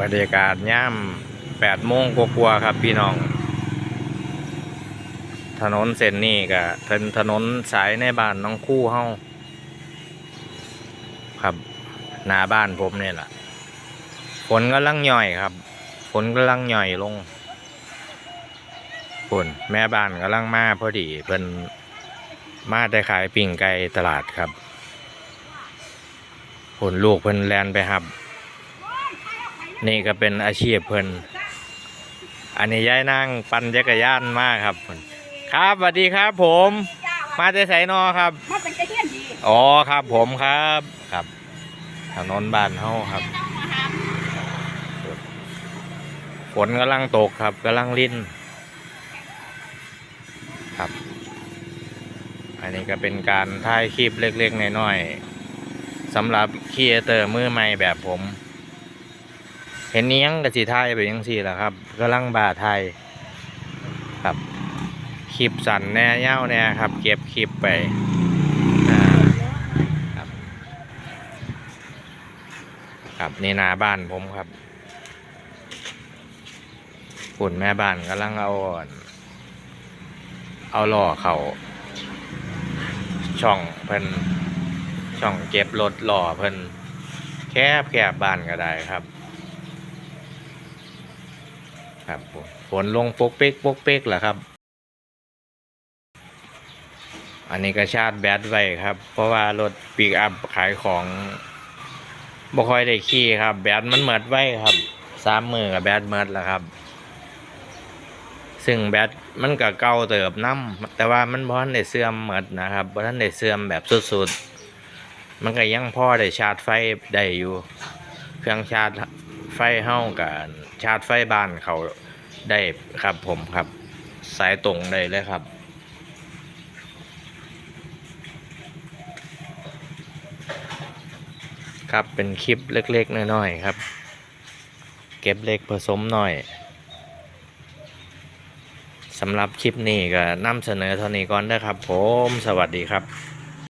บรรยากาศย่ามแปดโมงกว่าๆครับพี่น้อง ถนนเส้นนี้ก็เป็นถนนสายในบ้านน้องคู่เฮาครับหน้าบ้านผมเนี่ยแหละฝนกำลังย่อยครับ ฝนกำลังย่อยลงฝนแม่บ้านกำลังมาพอดีเพิ่นมาได้ขายปิ่งไก่ตลาดครับผลลูกเพิ่นแลนไปครับ นี่ก็เป็นอาชีพเพิ่นอันนี้ย้ายนั่งปั่นจักรยานมากครับเพิ่นครับสวัสดีครับผม มาแต่ไสนอครับ มาเป็นกระเทียนดีอ๋อครับผมครับครับถนนบ้านเฮาครับฝนกำลังตกครับกำลังลิ้นครับ อันนี้ก็เป็นการถ่ายคลิปเล็กๆน้อยๆสำหรับครีเอเตอร์มือใหม่แบบผม เห็นนี้ยังกะสีถ่ายไปยังสี่แหละครับกำลังบาไทยครับคลิปสั่นแน่เย้าแน่ครับ เก็บคลิปไปครับครับนี่นาบ้านผมครับฝุ่นแม่บ้านกำลังเอาอ่อนเอาล่อเขาช่องเพิ่นช่องเก็บรถล่อเพิ่นแคบแคบบ้านก็ได้ครับ ครับผมฝนลงปกเป๊กปกเป๊กแหละครับ อันนี้ก็ชาร์จแบตไว้ครับ เพราะว่ารถปีกอัพขายของบ่ค่อยได้ขี่ครับ แบตมันเหมิดไว้ครับสามมือกับแบตเหมิดแล้วครับ ซึ่งแบตมันก็เก่าเติบน้ำแต่ว่ามันบ่ทันได้เสื่อมเหมดนะครับบ่ทันได้เสื่อมแบบสุดๆ มันก็ยังพอได้ชาร์จไฟได้อยู่ เครื่องชาร์จไฟเฮากับ ชาร์จไฟบ้านเขาได้ครับผมครับ สายตรงได้เลยครับ ครับเป็นคลิปเล็กๆน้อยๆครับ เก็บเล็กผสมหน่อยสำหรับคลิปนี้ก็นำเสนอเท่านี้ก่อนนะครับผมสวัสดีครับ